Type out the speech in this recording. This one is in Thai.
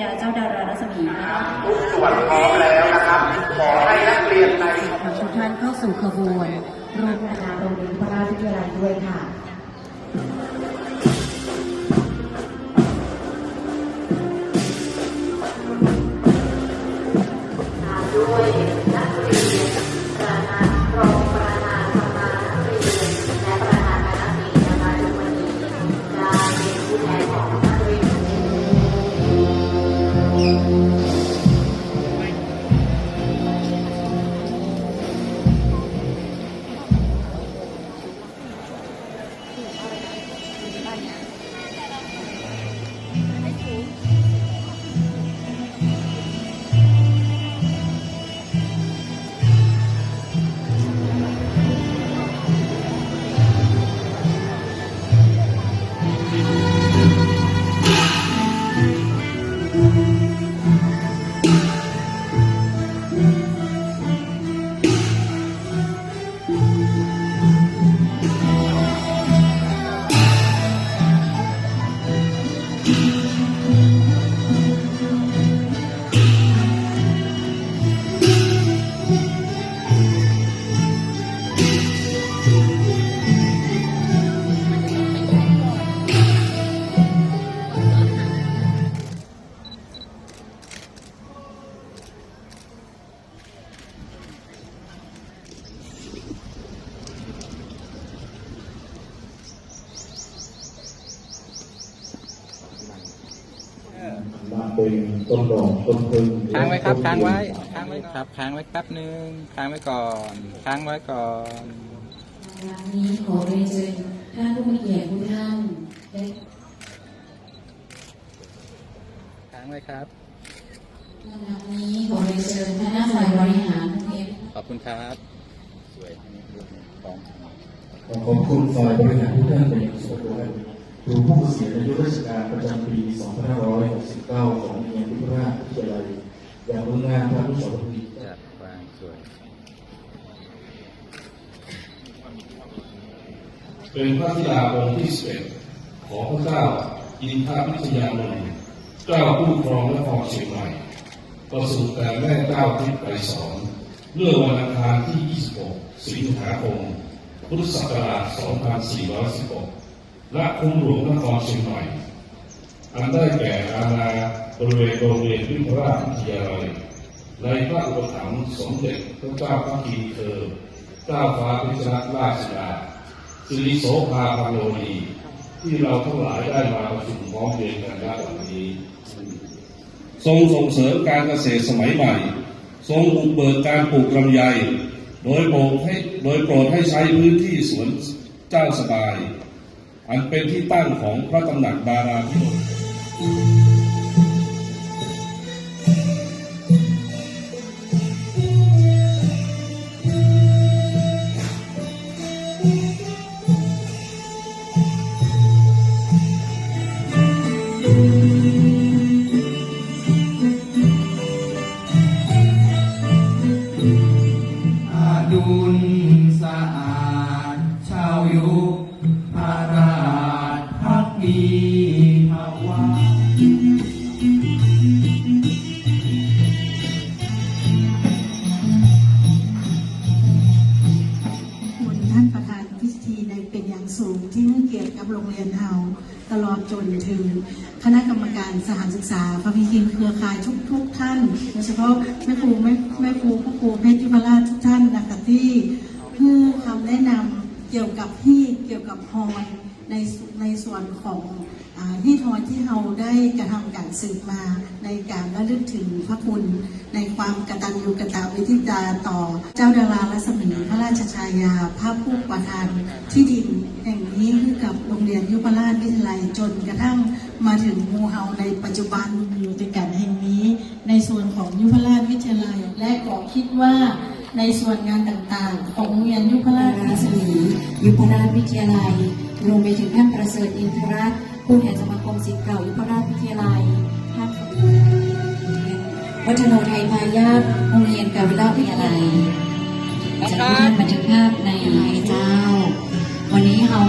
ยาเจ้าดารารัศมีนะคะทุกส่วนพร้อมแล้วนะครับขอให้นักเรียนในขอทุกท่านเข้าสู่ขบวนโรงคณะโรงเรียนพระราชวิทยาลัยด้วยค่ะ ป็นต้นดอกต้นพึ่งค้างไว้ครับค้างไว้ค้างไว้ครับค้างไว้แป๊บหนึ่งค้างไว้ก่อนค้างไว้ก่อนวันนี้ขอเรียนเชิญท่านผู้มีเกียรติทุกท่านได้ค้างไว้ครับวันนี้ขอเรียนเชิญคณะฝ่ายบริหารโรงเรียนขอบคุณครับสวยรูปนี้พร้อมขอขอบคุณฝ่ายบริหารทุกท่านเป็นอย่างสูงด้วย ครูผู้เกษียณอายุราชการประจำปี 2569 ของโรงเรียนวิทยาวิทยาลัยอย่างรุ่งงานพระผู้สอนดีจัดวางสวยเป็นพระธิดาองค์ที่สิบเอ็ดของพระเจ้าอินทาพิทยานนท์เจ้าผู้ครองนครเชียงใหม่ประสูติแต่แม่เจ้าทิพย์ไกรสอนเมื่อวันอังคารที่ 26 สิงหาคม พุทธศักราช 2416 ณคุ้มหลวงนครเชียงใหม่อันได้แก่อาณาบริเวณโรงเรียนวิทยาราชวิทยาลัยในพระอุปถัมภ์สมเด็จพระเจ้าพระกีเธอเจ้าฟ้าพิชรราชดาสิริโสภาพันโลนีที่เราทั้งหลายได้มาประชุมพร้อมเรียงกันณวันนี้ ทรงส่งเสริมการเกษตรสมัยใหม่ ทรงบุกเบิกการปลูกลำไย โดยโปรดให้โดยโปรดให้ใช้พื้นที่สวนเจ้าสบาย อันเป็นที่ตั้งของพระตำหนักบาราพิโรธ ปีภาวะคุณท่านประธานพิธีในเป็นอย่างสูงที่มุ่งเกียรติกับโรงเรียนเฮาตลอดจนถึงคณะกรรมการสถานศึกษาพระพิคินเครือข่ายทุกทุกท่านโดยเฉพาะแม่ครูแม่แม่ครูพ่อครูเพชรยุพราชทุกท่านนะคะที่เพื่อคำแนะนำ เกี่ยวกับที่เกี่ยวกับฮอยในในส่วนของอที่ทอยที่เราได้กระทำการสืบมาในการระลึกถึงพระคุณในความกตัญญูกตวิธิตาต่อเจ้าดารารัศมีพระราชชายาพระผู้ประทานที่ดินแห่งนี้ให้กับโรงเรียนยุพราชวิทยาลัยจนกระทั่งมาถึงมูเฮาในปัจจุบันอยู่ในกันแห่งนี้ ในส่วนของยุพราชวิทยาลัยและก็คิดว่าในส่วนงานต่างๆ ของโรงเรียนยุพราชรัศมียุ พราชวิทยาลัย รวมไปถึงท่านประเสริฐอินทรัตน์ผู้แทนสมาคมศิษย์เก่ายุพราชวิทยาลัยท่านวัฒโนไทยพายาทโรงเรียนการวิลาวิทยาลัยจากท่านบันทึกภาพในเจ้า วันนี้เรา